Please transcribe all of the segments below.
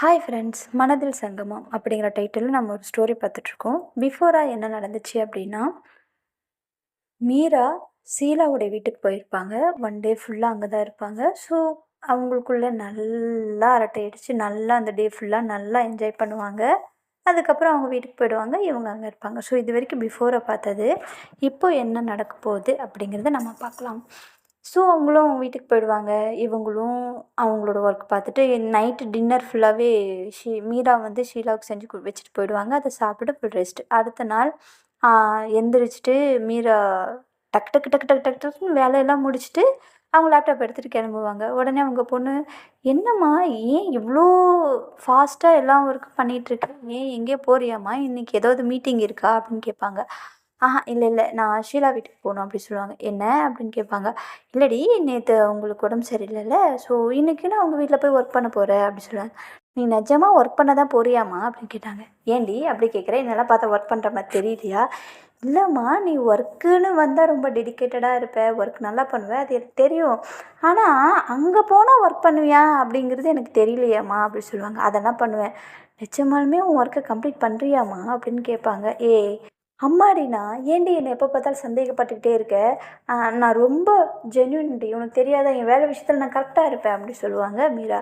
Hi friends மனதில் சங்கமம் அப்படிங்கிற டைட்டிலில் நம்ம ஒரு ஸ்டோரி பார்த்துட்ருக்கோம் பிஃபோராக என்ன நடந்துச்சு அப்படின்னா மீரா சீலாவுடைய வீட்டுக்கு போயிருப்பாங்க. ஒன் டே ஃபுல்லாக அங்கே தான் இருப்பாங்க. ஸோ அவங்களுக்குள்ள நல்லா அரட்டை அடித்து நல்லா அந்த டே ஃபுல்லாக நல்லா என்ஜாய் பண்ணுவாங்க. அதுக்கப்புறம் அவங்க வீட்டுக்கு போயிடுவாங்க. இவங்க அங்கே இருப்பாங்க. ஸோ இது வரைக்கும் பிஃபோரை பார்த்தது. இப்போது என்ன நடக்க போகுது அப்படிங்கிறத நம்ம பார்க்கலாம். ஸோ அவங்களும் அவங்க வீட்டுக்கு போயிடுவாங்க. இவங்களும் அவங்களோட ஒர்க் பார்த்துட்டு நைட்டு டின்னர் ஃபுல்லாகவே ஷீ மீரா வந்து ஷீலாவுக்கு செஞ்சு கு வச்சுட்டு போயிடுவாங்க. அதை சாப்பிட்டு ஃபுல் ரெஸ்ட் அடுத்த நாள் எந்திரிச்சிட்டு மீரா டக் டக்கு டக்கு டக்கு டக்கு டக்குன்னு வேலையெல்லாம் முடிச்சுட்டு அவங்க லேப்டாப் எடுத்துகிட்டு கிளம்புவாங்க. உடனே அவங்க பொண்ணு என்னம்மா ஏன் இவ்வளோ ஃபாஸ்ட்டாக எல்லாம் ஒர்க்கும் பண்ணிகிட்ருக்க ஏன் எங்கேயோ போறியாம்மா? இன்றைக்கி ஏதாவது மீட்டிங் இருக்கா? அப்படின்னு கேட்பாங்க. ஆஹா இல்லை இல்லை நான் ஷீலா வீட்டுக்கு போகணும் அப்படி சொல்லுவாங்க. என்ன? அப்படின்னு கேட்பாங்க. இல்லடி நேற்று உங்களுக்கு உடம்பு சரியில்லைல்ல. ஸோ இன்றைக்கி நான் உங்கள் வீட்டில் போய் ஒர்க் பண்ண போகிறேன் அப்படி சொல்லுவாங்க. நீ நிஜமாக ஒர்க் பண்ண தான் போறியாமா அப்படின்னு கேட்டாங்க. ஏன்டி? அப்படி கேட்குறேன். என்னெல்லாம் பார்த்தா ஒர்க் பண்ணுற மாதிரி தெரியலையா? இல்லைம்மா நீ ஒர்க்குன்னு வந்தால் ரொம்ப டெடிக்கேட்டடாக இருப்ப. ஒர்க் நல்லா பண்ணுவேன் அது எனக்கு தெரியும். ஆனால் அங்கே போனால் ஒர்க் பண்ணுவியா? அப்படிங்கிறது எனக்கு தெரியலையாம்மா. அப்படி சொல்லுவாங்க. அதெல்லாம் பண்ணுவேன். நிச்சயமாலுமே உன் ஒர்க்கை கம்ப்ளீட் பண்ணுறியாம்மா அப்படின்னு கேட்பாங்க. ஏ அம்மாடினா ஏன்டி என்னை எப்போ பார்த்தாலும் சந்தேகப்பட்டுக்கிட்டே இருக்க? நான் ரொம்ப ஜென்யூன்டி உனக்கு தெரியாத? என் வேலை விஷயத்தில் நான் கரெக்டாக இருப்பேன் அப்படி சொல்லுவாங்க மீரா.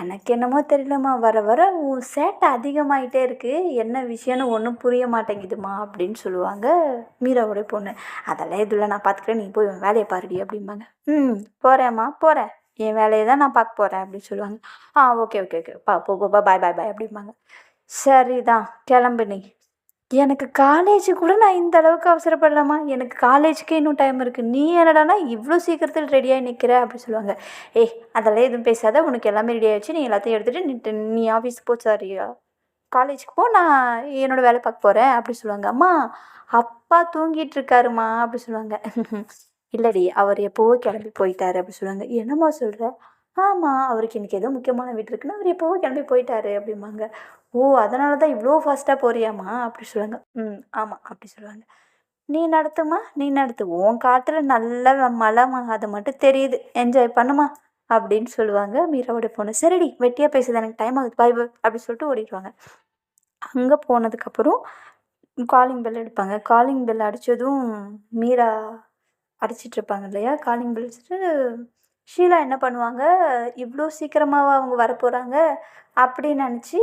எனக்கு என்னமோ தெரியலம்மா. வர வர உன் சேட்டை அதிகமாகிட்டே இருக்குது என்ன விஷயம்னு ஒன்றும் புரிய மாட்டேங்குதுமா அப்படின்னு சொல்லுவாங்க மீராவுடைய பொண்ணு. அதெல்லாம் இதில் நான் பார்த்துக்கிறேன் நீ போய் உன் வேலையை பாருடி அப்படிம்பாங்க. ம் போகிறேம்மா போகிறேன் என் வேலையை தான் நான் பார்க்க போகிறேன் அப்படின்னு சொல்லுவாங்க. ஆ ஓகே ஓகே ஓகே. பா போ போ பாய் பாய் பாய் அப்படிம்பாங்க. சரிதான் கிளம்பு நீ. எனக்கு காலேஜு கூட நான் இந்த அளவுக்கு அவசரப்படலாமா? எனக்கு காலேஜுக்கே இன்னும் டைம் இருக்குது நீ என்னடானா இவ்வளோ சீக்கிரத்தில் ரெடியாகி நிற்கிற அப்படி சொல்லுவாங்க. ஏய் அதெல்லாம் எதுவும் பேசாத. உனக்கு எல்லாமே ரெடி ஆகிடுச்சு நீ எல்லாத்தையும் எடுத்துகிட்டு நீ நீ ஆஃபீஸ் போச்சாரியா காலேஜுக்கு போ. நான் என்னோடய வேலை பார்க்க போகிறேன் அப்படி சொல்லுவாங்க. அம்மா அப்பா தூங்கிட்டு இருக்காருமா அப்படி சொல்லுவாங்க. இல்லடி அவர் எப்போவோ கிளம்பி போயிட்டாரு அப்படி சொல்லுவாங்க. என்னம்மா சொல்கிற ஆமாம் அவருக்கு இன்றைக்கி ஏதோ முக்கியமான வீடு இருக்குன்னு அவர் எப்போவோ கிளம்பி போயிட்டாரு அப்படிம்பாங்க. ஓ அதனால தான் இவ்வளோ ஃபாஸ்ட்டாக போறியாம்மா? அப்படி சொல்லுவாங்க. ம் ஆமாம் அப்படி சொல்லுவாங்க. நீ நடத்துமா நீ நடத்து. உன் காட்டில் நல்ல மழைமா அது மட்டும் தெரியுது. என்ஜாய் பண்ணுமா அப்படின்னு சொல்லுவாங்க. மீராவோட பொண்ணு சரிடி வெட்டியாக பேசுது எனக்கு டைம் ஆகுது பாய் பாய் அப்படி சொல்லிட்டு ஓடிடுவாங்க. அங்கே போனதுக்கப்புறம் காலிங் பெல் எடுப்பாங்க. காலிங் பெல் அடித்ததும் மீரா அடிச்சிட்ருப்பாங்க இல்லையா? காலிங் பெல் அடிச்சுட்டு ஷீலா என்ன பண்ணுவாங்க? இவ்வளோ சீக்கிரமாவா அவங்க வரப்போகிறாங்க அப்படின்னு நினச்சி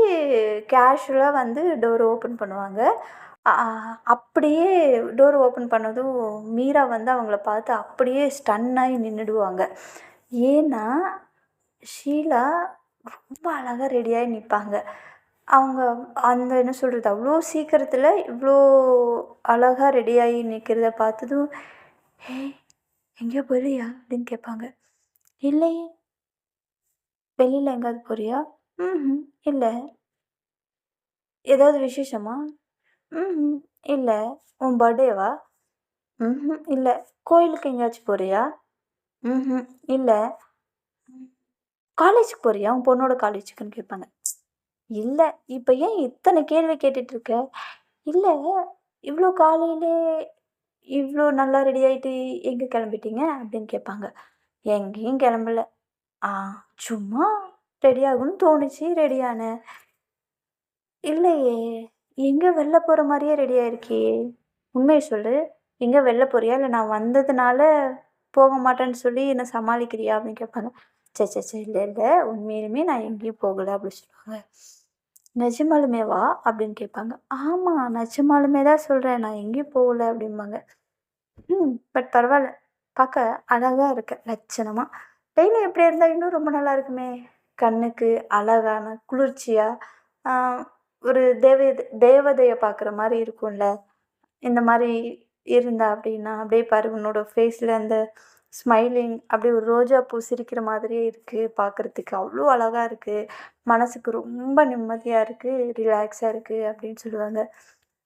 கேஷுவலாக வந்து டோர் ஓப்பன் பண்ணுவாங்க. அப்படியே டோர் ஓப்பன் பண்ணதும் மீரா வந்து அவங்கள பார்த்து அப்படியே ஸ்டன்னாகி நின்றுடுவாங்க ஏன்னா ஷீலா ரொம்ப அழகாக ரெடியாகி நிற்பாங்க அவங்க அந்த என்ன சொல்கிறது அவ்வளோ சீக்கிரத்தில் இவ்வளோ அழகாக ரெடியாகி நிற்கிறத பார்த்ததும் ஹே எங்கேயோ போறியா அப்படின்னு கேட்பாங்க. இல்லையே வெளியில் எங்கேயாவது போறியா? ம்ஹூம். இல்லை. ஏதாவது விசேஷமா? ம்ஹூம். இல்லை. உன் பர்த்டேவா? ம்ஹூம். இல்லை. கோயிலுக்கு எங்கேயாச்சும் போறியா? ம்ஹூம். இல்லை. காலேஜுக்கு போறியா? உன் பொண்ணோட காலேஜுக்குன்னு கேட்பாங்க. இல்லை. இப்போ ஏன் இத்தனை கேள்வி கேட்டுட்டு இருக்க? இல்லை. இவ்வளோ காலையிலே இவ்வளோ நல்லா ரெடி ஆகிட்டு எங்கே கிளம்பிட்டீங்க? அப்படின்னு கேட்பாங்க. எங்கேயும் கிளம்பல. ஆ சும்மா ரெடி தோணுச்சு ரெடியான இல்லையே எங்கே வெளில போகிற மாதிரியே ரெடி இருக்கியே உண்மையை சொல்லு எங்கே வெளில போறியா? இல்லை நான் வந்ததுனால போக மாட்டேன்னு சொல்லி என்னை சமாளிக்கிறியா அப்படின்னு கேட்பாங்க. சே சே சே இல்லை இல்லை உண்மையிலுமே நான் எங்கேயும் போகலை அப்படின்னு சொல்லுவாங்க. நிஜமாலுமே வா அப்படின்னு கேட்பாங்க. ஆமாம் நிஜமாலுமே தான் சொல்கிறேன் நான் எங்கேயும் போகலை அப்படிம்பாங்க. ம் பட் பரவாயில்ல. பார்க்க அழகாக இருக்க லட்சணமாக டெய்லியும் எப்படி இருந்தால் இன்னும் ரொம்ப நல்லா இருக்குமே. கண்ணுக்கு அழகான குளிர்ச்சியாக ஒரு தேவை தேவதையை பார்க்குற மாதிரி இருக்கும்ல. இந்த மாதிரி இருந்தா அப்படின்னா அப்படியே பாரு உன்னோட ஃபேஸில் அந்த ஸ்மைலிங் அப்படியே ஒரு ரோஜா பூ சிரிக்கிற மாதிரியே இருக்குது பார்க்குறதுக்கு. அவ்வளோ அழகாக இருக்குது மனசுக்கு ரொம்ப நிம்மதியாக இருக்குது ரிலாக்ஸாக இருக்குது அப்படின்னு சொல்லுவாங்க.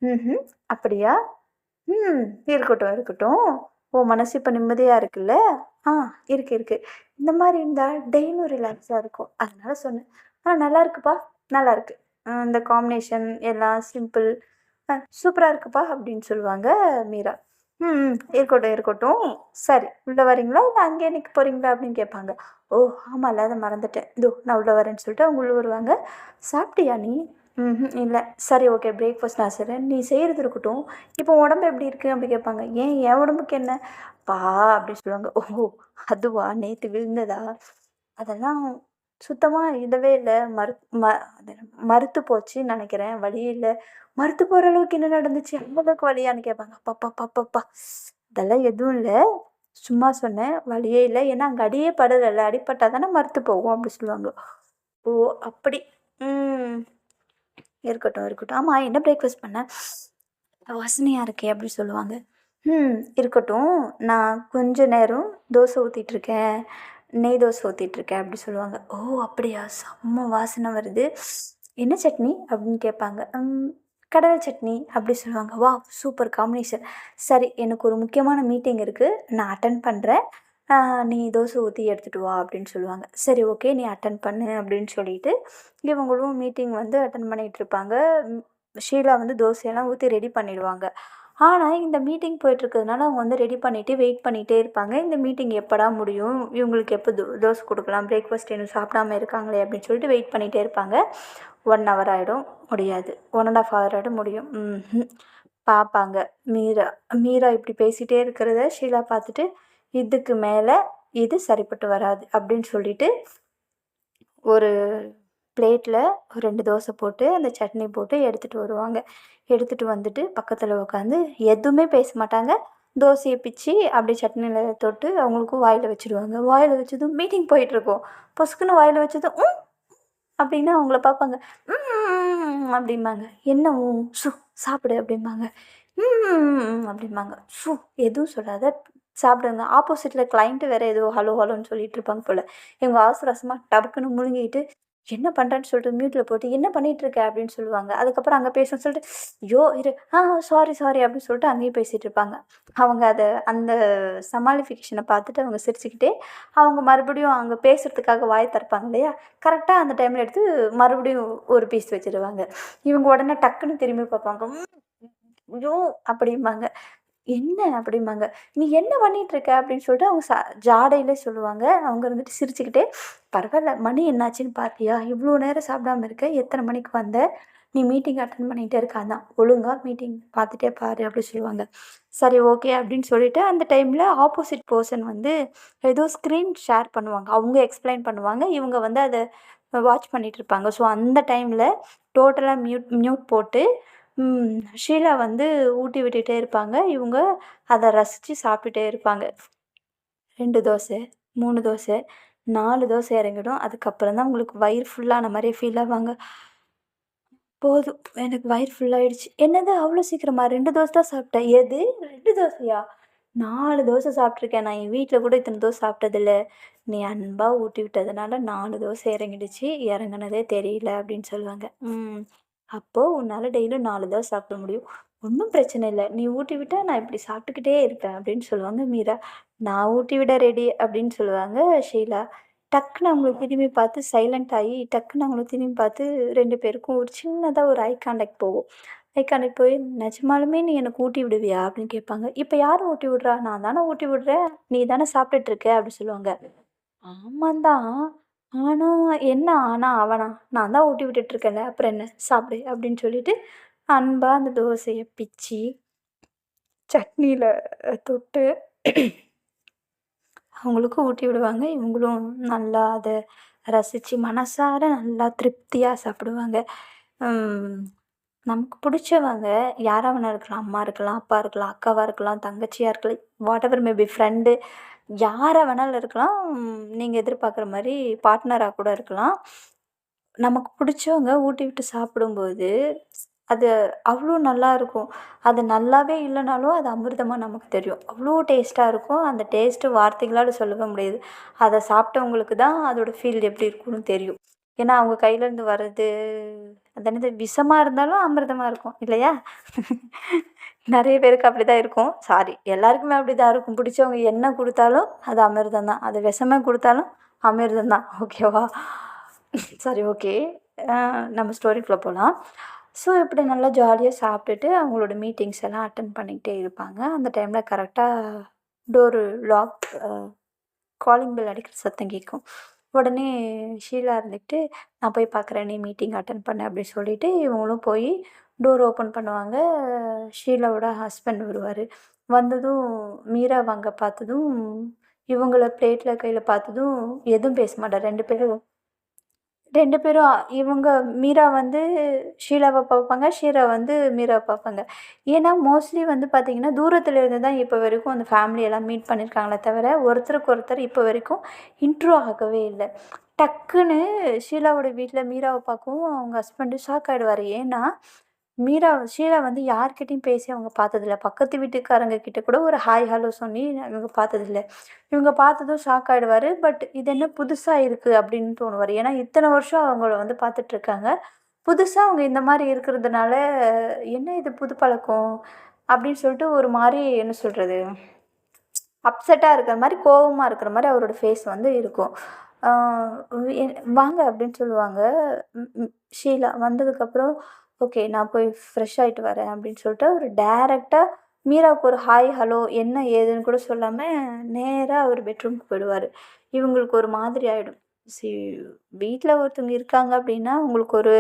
ம் அப்படியா? ம் இருக்கட்டும் இருக்கட்டும். உன் மனசு இப்போ நிம்மதியாக இருக்குல்ல? ஆ இருக்குது இருக்குது இந்த மாதிரி இருந்தால் டெய்லியும் ரிலாக்ஸாக இருக்கும். அதனால சொன்னேன். ஆ நல்லா இருக்குப்பா. நல்லா இருக்கு. இந்த காம்பினேஷன் எல்லாம் சிம்பிள் சூப்பராக இருக்குப்பா அப்படின்னு சொல்லுவாங்க மீரா. ம் இருக்கட்டும் இருக்கட்டும். சரி உள்ளே வரீங்களா இல்லை அங்கேயே நிற்க போகிறீங்களா அப்படின்னு கேட்பாங்க. ஓ ஆமாம்ல அதை மறந்துட்டேன். இதோ நான் உள்ளே வரேன்னு சொல்லிட்டு அவங்க உள்ளே வருவாங்க. சாப்பிட்டியா நீ? ம் இல்லை. சரி ஓகே பிரேக்ஃபாஸ்ட் நான் செய்கிறேன் நீ செய்கிறது இருக்கட்டும். இப்போ உடம்பு எப்படி இருக்குது அப்படி கேட்பாங்க. ஏன்? என் உடம்புக்கு என்ன? பா அப்படி சொல்லுவாங்க. ஓ அதுவா? நேற்று விழுந்ததா? அதெல்லாம் சுத்தமாக இதவே இல்லை. மறு ம மறுத்து போச்சுன்னு நினைக்கிறேன். வழியே இல்லை. மறுத்து போகிற அளவுக்கு என்ன நடந்துச்சு? அந்த வழியான்னு கேட்பாங்க. அப்பா அப்பா அதெல்லாம் எதுவும் இல்லை. சும்மா சொன்னேன். வழியே இல்லை. ஏன்னா அங்கே அடியே படலை அடிப்பட்டால் தானே மறுத்து போகும் அப்படி சொல்லுவாங்க. ஓ அப்படி. ம். இருக்கட்டும் இருக்கட்டும். ஆமாம் என்ன பிரேக்ஃபாஸ்ட் பண்ண? வாசனையாக இருக்கே அப்படி சொல்லுவாங்க. ம் இருக்கட்டும். நான் கொஞ்ச நேரம் தோசை ஊற்றிட்டுருக்கேன் நெய் தோசை ஊற்றிட்டுருக்கேன் அப்படி சொல்லுவாங்க. ஓ அப்படியா? செம்ம வாசனை வருது. என்ன சட்னி? அப்படின்னு கேட்பாங்க. கடலை சட்னி அப்படி சொல்லுவாங்க. வா சூப்பர் காம்பினேஷன். சரி எனக்கு ஒரு முக்கியமான மீட்டிங் இருக்குது நான் அட்டன் பண்ணுறேன் நீ தோசை ஊற்றி எடுத்துகிட்டு வா அப்படின்னு சொல்லுவாங்க. சரி ஓகே நீ அட்டன் பண்ணு அப்படின்னு சொல்லிட்டு இவங்களும் மீட்டிங் வந்து அட்டன் பண்ணிகிட்டு இருப்பாங்க. ஷீலா வந்து தோசையெல்லாம் ஊற்றி ரெடி பண்ணிடுவாங்க. ஆனால் இந்த மீட்டிங் போயிட்டுருக்கிறதுனால அவங்க வந்து ரெடி பண்ணிவிட்டு வெயிட் பண்ணிகிட்டே இருப்பாங்க. இந்த மீட்டிங் எப்படா முடியும்? இவங்களுக்கு எப்போ தோ தோசை கொடுக்கலாம்? பிரேக்ஃபாஸ்ட் இன்னும் சாப்பிடாம இருக்காங்களே அப்படின்னு சொல்லிட்டு வெயிட் பண்ணிகிட்டே இருப்பாங்க. ஒன் ஹவர் ஆகிடும் முடியாது. ஒன் அண்ட் ஆஃப் ஹவர் ஆகிடும் முடியும். பார்ப்பாங்க மீரா மீரா இப்படி பேசிகிட்டே இருக்கிறத ஷீலா பார்த்துட்டு இதுக்கு மேலே இது சரிப்பட்டு வராது அப்படின்னு சொல்லிட்டு ஒரு பிளேட்டில் ஒரு ரெண்டு தோசை போட்டு அந்த சட்னி போட்டு எடுத்துகிட்டு வருவாங்க. எடுத்துகிட்டு வந்துட்டு பக்கத்தில் உட்காந்து எதுவுமே பேச மாட்டாங்க. தோசையை பிச்சு அப்படியே சட்னியில் தொட்டு அவங்களுக்கும் வாயில் வச்சுடுவாங்க வாயில் வச்சதும் மீட்டிங் போயிட்டுருக்கோம் பொசுக்குன்னு வாயில் வச்சதும் "ம்" அப்படின்னு அவங்கள பார்ப்பாங்க. "ம்" அப்படிம்பாங்க. என்ன சு சாப்பிடு அப்படிம்பாங்க. "ம்" அப்படிம்பாங்க. சு எதுவும் சொல்லாத சாப்பிடுங்க ஆப்போசிட்டில் கிளைண்ட்டு வேறு ஏதோ ஹலோ ஹலோன்னு சொல்லிட்டு இருப்பாங்க போல். இவங்க அவசர அவசரமாக டபக்குன்னு முழுங்கிட்டு என்ன பண்ணுறேன்னு சொல்லிட்டு மியூட்டில் போட்டு என்ன பண்ணிட்டு இருக்க? அப்படின்னு சொல்லுவாங்க. அதுக்கப்புறம் அங்கே பேசணும்னு சொல்லிட்டு ஐயோ இரு. ஆ சாரி சாரி அப்படின்னு சொல்லிட்டு அங்கேயும் பேசிகிட்டு இருப்பாங்க. அவங்க அதை அந்த சமாளிஃபிகேஷனை பார்த்துட்டு அவங்க சிரிச்சுக்கிட்டே அவங்க மறுபடியும் அங்கே பேசுகிறதுக்காக வாய் திறப்பாங்க இல்லையா? கரெக்டாக அந்த டைமில் எடுத்து மறுபடியும் ஒரு பீஸ் வச்சிருவாங்க. இவங்க உடனே டக்குன்னு திரும்பி பார்ப்பாங்க. ஐயோ அப்படிம்பாங்க. என்ன அப்படிம்பாங்க? நீ என்ன பண்ணிகிட்ருக்க இருக்க அப்படின்னு சொல்லிட்டு அவங்க ச ஜாடையிலே சொல்லுவாங்க. அவங்க இருந்துட்டு சிரிச்சுக்கிட்டே பரவாயில்ல மணி என்னாச்சுன்னு பார்த்தியா? இவ்வளோ நேரம் சாப்பிடாம இருக்க. எத்தனை மணிக்கு வந்த? நீ மீட்டிங் அட்டன் பண்ணிகிட்டே இருக்க. அதான் ஒழுங்கா மீட்டிங் பார்த்துட்டே பாரு அப்படின்னு சொல்லுவாங்க. சரி ஓகே அப்படின்னு சொல்லிட்டு அந்த டைமில் ஆப்போசிட் பர்சன் வந்து ஏதோ ஸ்க்ரீன் ஷேர் பண்ணுவாங்க. அவங்க எக்ஸ்பிளைன் பண்ணுவாங்க. இவங்க வந்து அதை வாட்ச் பண்ணிகிட்டு இருப்பாங்க ஸோ அந்த டைமில் டோட்டலாக மியூட் மியூட் போட்டு ஷீலா வந்து ஊட்டி விட்டுட்டே இருப்பாங்க. இவங்க அதை ரசித்து சாப்பிட்டுட்டே இருப்பாங்க. ரெண்டு தோசை மூணு தோசை நாலு தோசை இறங்கிடும். அதுக்கப்புறம் தான் உங்களுக்கு வயிறு ஃபுல்லான மாதிரியே ஃபீல் ஆவாங்க. போதும். எனக்கு வயிறு ஃபுல்லாகிடுச்சு என்னது அவ்வளோ சீக்கிரமா? ரெண்டு தோசை தான் சாப்பிட்டேன். எது? ரெண்டு தோசையா? நாலு தோசை சாப்பிட்ருக்கேன் நான் என் வீட்டில் கூட இத்தனை தோசை சாப்பிட்டதில்ல. நீ அன்பாக ஊட்டி விட்டதுனால நாலு தோசை இறங்கிடுச்சு. இறங்குனதே தெரியல அப்படின்னு சொல்லுவாங்க. ம். அப்போது உன்னால் டெய்லியும் நாலு தான் சாப்பிட முடியும். ஒன்றும் பிரச்சனை இல்லை. நீ ஊட்டி விட்டா நான் இப்படி சாப்பிட்டுக்கிட்டே இருப்பேன் அப்படின்னு சொல்லுவாங்க மீரா. நான் ஊட்டி விட ரெடி அப்படின்னு சொல்லுவாங்க ஷீலா. டக்குன்னு அவங்கள திரும்பி பார்த்து சைலண்ட் ஆகி டக்குன்னு அவங்கள திரும்பி பார்த்து ரெண்டு பேருக்கும் ஒரு சின்னதாக ஒரு ஐ கான்டாக்ட் போகும். ஐ கான்டாக்ட் போய் நிஜமாலுமே நீ எனக்கு ஊட்டி விடுவியா? அப்படின்னு கேட்பாங்க. இப்போ யார் ஊட்டி விடுறா? நான் தானே ஊட்டி விடுறேன். நீ தானே சாப்பிட்டுட்டு இருக்க? அப்படின்னு சொல்லுவாங்க. ஆமாந்தான். ஆனால் என்ன ஆனா அவனா? நான் தான் ஊட்டி விட்டுட்டு இருக்கேன்ல அப்புறம் என்ன? சாப்பிடு அப்படின்னு சொல்லிட்டு அன்பாக அந்த தோசையை பிச்சு சட்னியில் தொட்டு அவங்களுக்கும் ஊட்டி விடுவாங்க. இவங்களும் நல்லா அதை ரசித்து மனசார நல்லா திருப்தியாக சாப்பிடுவாங்க. நமக்கு பிடிச்சவங்க யாராக வேணா இருக்கலாம் அம்மா இருக்கலாம் அப்பா இருக்கலாம் அக்காவாக இருக்கலாம் தங்கச்சியாக இருக்கலாம் வாட் எவர் மேபி ஃப்ரெண்டு யாரை வேணாலும் இருக்கலாம். நீங்கள் எதிர்பார்க்குற மாதிரி பார்ட்னராக கூட இருக்கலாம். நமக்கு பிடிச்சவங்க ஊட்டி விட்டு சாப்பிடும்போது அது அவ்வளோ நல்லா இருக்கும். அது நல்லாவே இல்லைனாலும் அது அமிர்தமாக நமக்கு தெரியும். அவ்வளோ டேஸ்ட்டாக இருக்கும். அந்த டேஸ்ட்டு வார்த்தைகளால் சொல்லவே முடியாது. அதை சாப்பிட்டவங்களுக்கு தான் அதோட ஃபீல் எப்படி இருக்கும்னு தெரியும். ஏன்னா அவங்க கையிலேருந்து வர்றது அது என்னது விஷமாக இருந்தாலும் அமிர்தமாக இருக்கும். இல்லையா? நிறைய பேருக்கு அப்படி தான் இருக்கும். சாரி எல்லாருக்குமே அப்படி தான் இருக்கும். பிடிச்சவங்க என்ன கொடுத்தாலும் அது அமிர்தம் தான். அது விஷமே கொடுத்தாலும் அமிர்தம் தான். ஓகேவா சரி ஓகே நம்ம ஸ்டோரிக்குள்ளே போகலாம் ஸோ இப்படி நல்லா ஜாலியாக சாப்பிட்டுட்டு அவங்களோட மீட்டிங்ஸ் எல்லாம் அட்டன் பண்ணிக்கிட்டே இருப்பாங்க. அந்த டைமில் கரெக்டாக டோரு லாக் காலிங் பெல் அடிக்கிற சத்தம் கேட்கும். உடனே ஷீலா இருந்துக்கிட்டு நான் போய் பார்க்குறேன். நீ மீட்டிங் அட்டன் பண்ண அப்படின்னு சொல்லிட்டு இவங்களும் போய் டோர் ஓப்பன் பண்ணுவாங்க. ஷீலாவோட ஹஸ்பண்ட் வருவார். வந்ததும் மீரா வாங்க பார்த்ததும் இவங்கள பிளேட்டில் கையில் பார்த்ததும் எதுவும் பேச மாட்டார். ரெண்டு பேரும் ரெண்டு பேரும் இவங்க மீரா வந்து ஷீலாவை பார்ப்பாங்க ஷீரா வந்து மீராவை பார்ப்பாங்க. ஏன்னா மோஸ்ட்லி வந்து பார்த்திங்கன்னா தூரத்தில் இருந்து தான் இப்போ வரைக்கும் அந்த ஃபேமிலியெல்லாம் மீட் பண்ணியிருக்காங்களே தவிர ஒருத்தருக்கு ஒருத்தர் இப்போ வரைக்கும் இன்ட்ரோ ஆகவே இல்லை. டக்குன்னு ஷீலாவோட வீட்டில் மீராவை பார்க்கவும் அவங்க ஹஸ்பண்டு ஷாக் ஆகிடுவார் ஏன்னா மீரா ஷீலா வந்து யார்கிட்டையும் பேசி அவங்க பார்த்ததில்ல. பக்கத்து வீட்டுக்காரங்க கிட்ட கூட ஒரு ஹாய் ஹலோ சொல்லி இவங்க பார்த்ததில்ல. இவங்க பார்த்ததும் ஷாக் ஆகிடுவார் பட் இது என்ன புதுசாக இருக்குது அப்படின்னு தோணுவார். ஏன்னா இத்தனை வருஷம் அவங்கள வந்து பார்த்துட்ருக்காங்க புதுசாக அவங்க இந்த மாதிரி இருக்கிறதுனால என்ன இது புது பழக்கம்? அப்படின்னு சொல்லிட்டு ஒரு மாதிரி என்ன சொல்கிறது அப்செட்டாக இருக்கிற மாதிரி கோபமாக இருக்கிற மாதிரி அவரோட ஃபேஸ் வந்து இருக்கும். வாங்க அப்படின்னு சொல்லுவாங்க. ஷீலா வந்ததுக்கப்புறம் ஓகே நான் போய் ஃப்ரெஷ் ஆகிட்டு வரேன் அப்படின்னு சொல்லிட்டு அவர் டேரெக்டாக மீராவுக்கு ஒரு ஹாய் ஹலோ என்ன ஏதுன்னு கூட சொல்லாமல் நேராக அவர் பெட்ரூமுக்கு போயிடுவார். இவங்களுக்கு ஒரு மாதிரி ஆகிடும் சி வீட்டில் ஒருத்தவங்க இருக்காங்க அப்படின்னா உங்களுக்கு ஒரு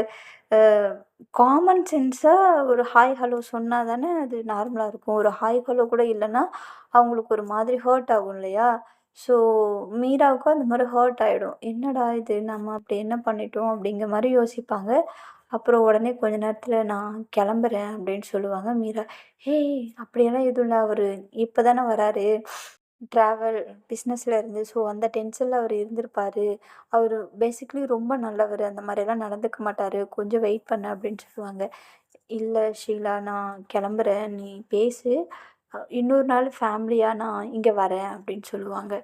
காமன் சென்ஸாக ஒரு ஹாய் ஹலோ சொன்னால் தானே அது நார்மலாக இருக்கும். ஒரு ஹாய் ஹலோ கூட இல்லைன்னா அவங்களுக்கு ஒரு மாதிரி ஹர்ட் ஆகும் இல்லையா? ஸோ மீராவுக்கும் அந்த மாதிரி ஹர்ட் ஆகிடும் என்னடா இது? நம்ம அப்படி என்ன பண்ணிட்டோம் அப்படிங்கிற மாதிரி யோசிப்பாங்க. அப்புறம் உடனே கொஞ்ச நேரத்தில் நான் கிளம்புறேன் அப்படின்னு சொல்லுவாங்க மீரா. ஹேய் அப்படியெல்லாம் எதுவும் இல்லை. அவர் இப்போ தானே வராரு. ட்ராவல் பிஸ்னஸில் இருந்து ஸோ அந்த டென்ஷனில் அவர் இருந்திருப்பார். அவர் பேசிக்லி ரொம்ப நல்லவர். அந்த மாதிரியெல்லாம் நடந்துக்க மாட்டார். கொஞ்சம் வெயிட் பண்ண அப்படின்னு சொல்லுவாங்க. இல்லை ஷீலா நான் கிளம்புறேன். நீ பேசு. இன்னொரு நாள் ஃபேமிலியாக நான் இங்கே வரேன் அப்படின்னு சொல்லுவாங்க.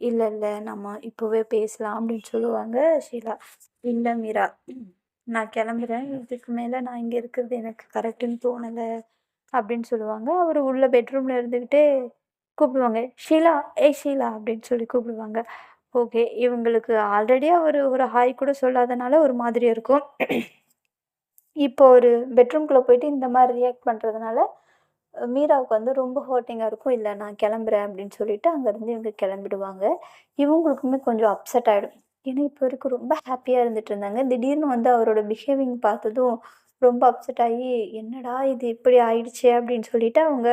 இல்லை இல்லை. நம்ம இப்போவே பேசலாம் அப்படின்னு சொல்லுவாங்க ஷீலா. இல்லை மீரா. நான் கிளம்புறேன். இதுக்கு மேலே நான் இங்கே இருக்கிறது எனக்கு கரெக்டுன்னு தோணலை அப்படின்னு சொல்லுவாங்க. அவர் உள்ள பெட்ரூமில் இருந்துக்கிட்டே கூப்பிடுவாங்க. ஷீலா ஏய் ஷீலா அப்படின்னு சொல்லி கூப்பிடுவாங்க. ஓகே இவங்களுக்கு ஆல்ரெடி அவர் ஒரு ஹாய் கூட சொல்லாதனால ஒரு மாதிரி இருக்கும். இப்போ ஒரு பெட்ரூம்குள்ளே போயிட்டு இந்த மாதிரி ரியாக்ட் பண்ணுறதுனால மீராவுக்கு வந்து ரொம்ப ஹர்ட்டிங்காக இருக்கும். இல்லை நான் கிளம்புறேன் அப்படின்னு சொல்லிட்டு அங்கேருந்து இவங்க கிளம்பிடுவாங்க. இவங்களுக்குமே கொஞ்சம் அப்செட் ஆகிடும் ஏன்னா இப்போ வரைக்கும் ரொம்ப ஹாப்பியாக இருந்துட்டு இருந்தாங்க. திடீர்னு வந்து அவரோட பிஹேவிங் பார்த்ததும் ரொம்ப அப்செட் ஆகி என்னடா இது இப்படி ஆயிடுச்சு? அப்படின்னு சொல்லிட்டு அவங்க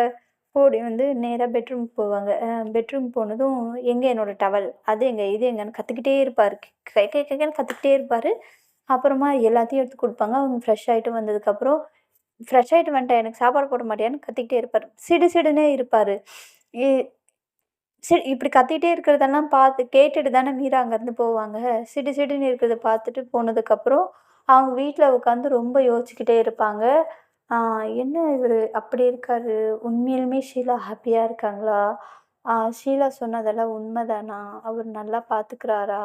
ஓடி வந்து நேராக பெட்ரூம் போவாங்க. பெட்ரூம் போனதும் எங்கே என்னோடய டவல் அது எங்கே இது எங்கன்னு கற்றுக்கிட்டே இருப்பார். கை கை கைன்னு கற்றுக்கிட்டே இருப்பார். அப்புறமா எல்லாத்தையும் எடுத்து கொடுப்பாங்க. அவங்க ஃப்ரெஷ் ஆகிட்டு வந்ததுக்கப்புறம் ஃப்ரெஷ் ஆகிட்டு வந்துட்டேன். எனக்கு சாப்பாடு போட மாட்டியான்னு கற்றுக்கிட்டே இருப்பார். சிடு சிடுனே இருப்பார். சரி இப்படி கத்திட்டே இருக்கிறதெல்லாம் பார்த்து கேட்டுட்டு தானே மீரா அங்கேருந்து போவாங்க. சிடு சிடுன்னு இருக்கிறத பார்த்துட்டு போனதுக்கப்புறம் அவங்க வீட்டில் உட்காந்து ரொம்ப யோசிச்சுக்கிட்டே இருப்பாங்க. என்ன இவர் அப்படி இருக்காரு? உண்மையிலுமே ஷீலா ஹாப்பியாக இருக்காங்களா? ஷீலா சொன்னதெல்லாம் உண்மைதானா? அவர் நல்லா பார்த்துக்கிறாரா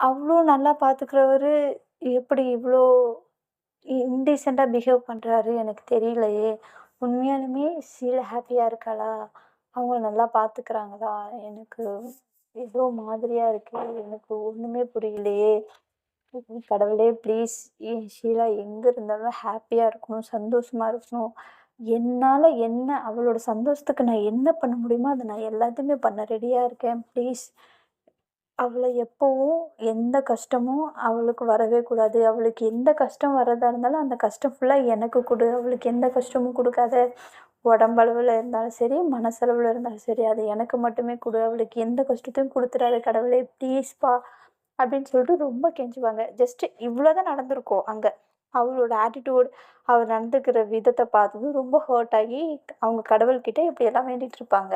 அவ்வளோ நல்லா பார்த்துக்கிறவர் எப்படி இவ்வளோ இன்டீசெண்டாக பிஹேவ் பண்ணுறாரு எனக்கு தெரியலையே. உண்மையாலுமே ஷீலா ஹாப்பியாக இருக்காளா? அவங்கள நல்லா பார்த்துக்கிறாங்களா எனக்கு ஏதோ மாதிரியாக இருக்குது எனக்கு ஒன்றுமே புரியலையே. கடவுளே ப்ளீஸ் ஏன் ஷீலா எங்கே இருந்தாலும் ஹாப்பியாக இருக்கணும் சந்தோஷமாக இருக்கணும். என்னால் என்ன அவளோட சந்தோஷத்துக்கு நான் என்ன பண்ண முடியுமோ அதை நான் எல்லாத்தையுமே பண்ண ரெடியாக இருக்கேன் ப்ளீஸ் அவளை எப்போவும் எந்த கஷ்டமும் அவளுக்கு வரவே கூடாது. அவளுக்கு எந்த கஷ்டம் வர்றதா இருந்தாலும் அந்த கஷ்டம் ஃபுல்லாக எனக்கு கொடு. அவளுக்கு எந்த கஷ்டமும் கொடுக்காத. உடம்பளவில் இருந்தாலும் சரி மனசளவில் இருந்தாலும் சரி அது எனக்கு மட்டுமே கொடு அவளுக்கு எந்த கஷ்டத்தையும் கொடுத்துடாத கடவுளே ப்ளீஸ்ப்பா அப்படின்னு சொல்லிட்டு ரொம்ப கெஞ்சுவாங்க. ஜஸ்ட்டு இவ்வளோ தான் நடந்திருக்கோம் அங்கே. அவளோட ஆட்டிடியூட் அவர் நடந்துக்கிற விதத்தை பார்த்ததும் ரொம்ப ஹர்ட் ஆகி அவங்க கடவுள்கிட்ட இப்படியெல்லாம் வேண்டிகிட்டு இருப்பாங்க.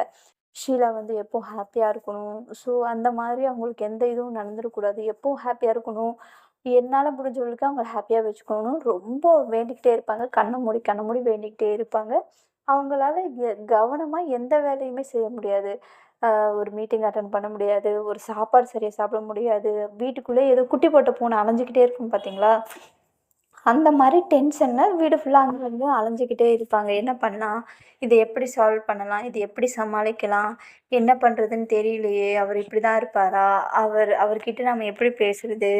ஷீலா வந்து எப்போவும் ஹாப்பியாக இருக்கணும்? ஸோ அந்த மாதிரி அவங்களுக்கு எந்த இதுவும் நடந்துடக்கூடாது. எப்போவும் ஹாப்பியாக இருக்கணும்? என்னால் முடிஞ்சவங்களுக்கு அவங்கள ஹாப்பியாக வச்சுக்கணும்னு ரொம்ப வேண்டிக்கிட்டே இருப்பாங்க. கண்ணை மூடி கண்ணை மூடி வேண்டிக்கிட்டே இருப்பாங்க. அவங்களால எ கவனமாக எந்த வேலையுமே செய்ய முடியாது. ஒரு மீட்டிங் அட்டன் பண்ண முடியாது. ஒரு சாப்பாடு சரியாக சாப்பிட முடியாது. வீட்டுக்குள்ளே ஏதோ குட்டி போட்ட பூனை அலைஞ்சிக்கிட்டே இருக்கும் பார்த்தீங்களா அந்த மாதிரி டென்ஷனில் வீடு ஃபுல்லாக அங்கே வந்து அலைஞ்சிக்கிட்டே இருப்பாங்க. என்ன பண்ணலாம்? இதை எப்படி சால்வ் பண்ணலாம்? இது எப்படி சமாளிக்கலாம்? என்ன பண்ணுறதுன்னு தெரியலையே. அவர் இப்படி தான் இருப்பாரா? அவர் அவர்கிட்ட நம்ம எப்படி பேசுகிறது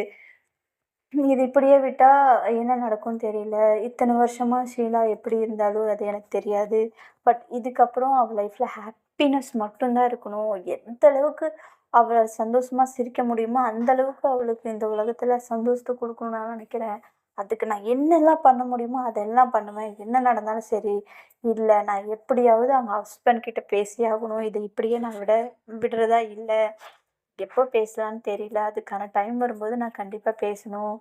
இது இப்படியே விட்டால் என்ன நடக்கும்னு தெரியல. இத்தனை வருஷமாக ஷீலா எப்படி இருந்தாலும் அது எனக்கு தெரியாது. பட் இதுக்கப்புறம் அவள் லைஃப்பில் ஹாப்பினஸ் மட்டும்தான் இருக்கணும். எந்த அளவுக்கு அவளை சந்தோஷமாக சிரிக்க முடியுமோ, அந்த அளவுக்கு அவளுக்கு இந்த உலகத்தில் சந்தோஷத்தை கொடுக்கணும்னு நான் நினைக்கிறேன். அதுக்கு நான் என்னெல்லாம் பண்ண முடியுமோ அதெல்லாம் பண்ணுவேன். என்ன நடந்தாலும் சரி. இல்லை நான் எப்படியாவது அவங்க ஹஸ்பண்ட் கிட்ட பேசியே ஆகணும். இதை இப்படியே நான் விட விடுறதா இல்லை எப்போ பேசலான்னு தெரியல. அதுக்கான டைம் வரும்போது நான் கண்டிப்பாக பேசணும்.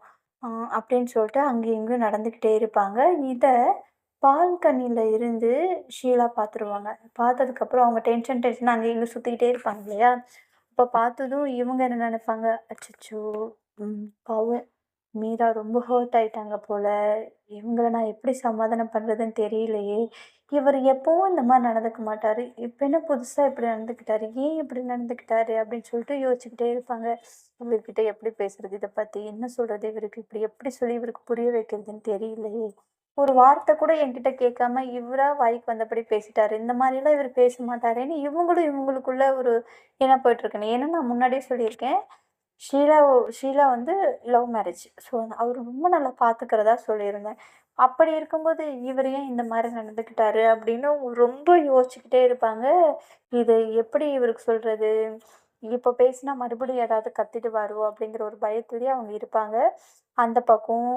அப்படின்னு சொல்லிட்டு அங்கேயும் இங்கேயும் நடந்துக்கிட்டே இருப்பாங்க. இதை பால்கனியில் இருந்து ஷீலா பார்த்துருவாங்க. பார்த்ததுக்கப்புறம் அவங்க டென்ஷன் டென்ஷன் அங்கே இங்கேயும் சுற்றிக்கிட்டே இருப்பாங்க இல்லையா? அப்போ பார்த்ததும் இவங்க என்ன நினைப்பாங்க, அச்சோ ம் பாவம் மீரா ரொம்ப ஹர்ட் ஆயிட்டாங்க போல. இவங்கள நான் எப்படி சமாதானம் பண்ணுறதுன்னு தெரியலையே! இவர் எப்போவும் இந்த மாதிரி நடந்துக்க மாட்டார் இப்போ என்ன புதுசாக இப்படி நடந்துக்கிட்டாரு? ஏன் இப்படி நடந்துக்கிட்டாரு? அப்படின்னு சொல்லிட்டு யோசிச்சுக்கிட்டே இருப்பாங்க. இவர்கிட்ட எப்படி பேசுறது இதை பற்றி என்ன சொல்றது இவருக்கு? இப்படி எப்படி சொல்லி இவருக்கு புரிய வைக்கிறதுன்னு தெரியலையே! ஒரு வார்த்தை கூட என்கிட்ட கேட்காம இவரா வாய்க்கு வந்தபடி பேசிட்டாரு. இந்த மாதிரிலாம் இவர் பேச மாட்டாருன்னு இவங்களும் இவங்களுக்குள்ள ஒரு என்ன போயிட்டு இருக்கேன் ஏன்னா நான் முன்னாடியே சொல்லியிருக்கேன். ஷீலா ஷீலா வந்து லவ் மேரேஜ். ஸோ அவர் ரொம்ப நல்லா பார்த்துக்கிறதா சொல்லியிருந்தேன். அப்படி இருக்கும்போது இவர் ஏன் இந்த மாதிரி நடந்துக்கிட்டாரு? அப்படின்னு ரொம்ப யோசிச்சுக்கிட்டே இருப்பாங்க. இது எப்படி இவருக்கு சொல்கிறது இப்போ பேசினா மறுபடியும் ஏதாவது கத்திடுவாரோ? அப்படிங்கிற ஒரு பயத்துலேயே அவங்க இருப்பாங்க. அந்த பக்கம்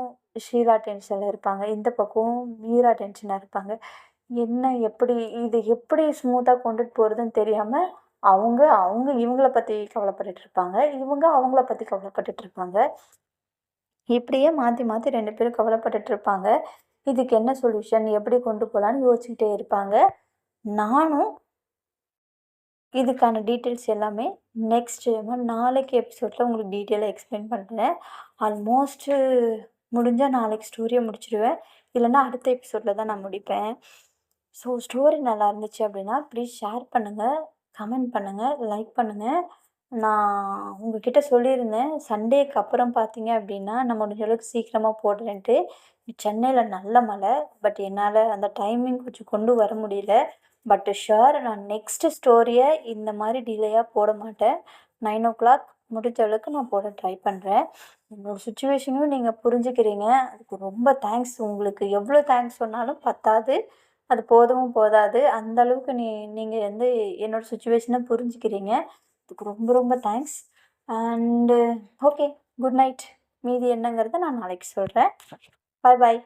ஷீலா டென்ஷனில் இருப்பாங்க. இந்த பக்கம் மீரா டென்ஷனாக இருப்பாங்க. என்ன எப்படி இது எப்படி ஸ்மூத்தாக கொண்டுட்டு போகிறதுன்னு தெரியாமல் அவங்க அவங்க இவங்கள பற்றி கவலைப்பட்டுட்டு இருப்பாங்க. இவங்க அவங்கள பற்றி கவலைப்பட்டுட்டு இருப்பாங்க. இப்படியே மாற்றி மாற்றி ரெண்டு பேரும் கவலைப்பட்டுட்டு இருப்பாங்க. இதுக்கு என்ன சொல்யூஷன்? எப்படி கொண்டு போகலான்னு யோசிச்சுக்கிட்டே இருப்பாங்க. நானும் இதுக்கான டீட்டெயில்ஸ் எல்லாமே நெக்ஸ்ட் நாளைக்கு எபிசோடில் உங்களுக்கு டீட்டெயிலாக எக்ஸ்பிளைன் பண்ணுறேன் ஆல்மோஸ்ட்டு முடிஞ்சால் நாளைக்கு ஸ்டோரியை முடிச்சிடுவேன் இல்லைன்னா அடுத்த எபிசோடில் தான் நான் முடிப்பேன். ஸோ ஸ்டோரி நல்லா இருந்துச்சு அப்படின்னா, ப்ளீஸ் ஷேர் பண்ணுங்கள் கமெண்ட் பண்ணுங்கள் லைக் பண்ணுங்கள் நான் உங்ககிட்ட சொல்லியிருந்தேன். சண்டேக்கு அப்புறம் பார்த்தீங்க அப்படின்னா, நான் முடிஞ்ச அளவுக்கு சீக்கிரமாக போடுறேன்ட்டு. சென்னையில் நல்ல மழை. பட் என்னால் அந்த டைமிங் கொஞ்சம் கொண்டு வர முடியல. பட் ஷுர் நான் நெக்ஸ்ட்டு ஸ்டோரியை இந்த மாதிரி டிலேயாக போட மாட்டேன். 9:00 முடிஞ்ச அளவுக்கு நான் போட ட்ரை பண்ணுறேன் என்னோடய சுச்சுவேஷனையும் நீங்கள் புரிஞ்சுக்கிறீங்க. அதுக்கு ரொம்ப தேங்க்ஸ். உங்களுக்கு எவ்வளோ தேங்க்ஸ் சொன்னாலும் பத்தாது. அது போதவும் போதாது. அந்த அளவுக்கு நீ நீங்கள் வந்து என்னோடய சுச்சுவேஷனை புரிஞ்சுக்கிறீங்க. அதுக்கு ரொம்ப ரொம்ப thanks. And okay. Good night. மீதி என்னங்கிறத நான் நாளைக்கு சொல்கிறேன் பாய் பாய்.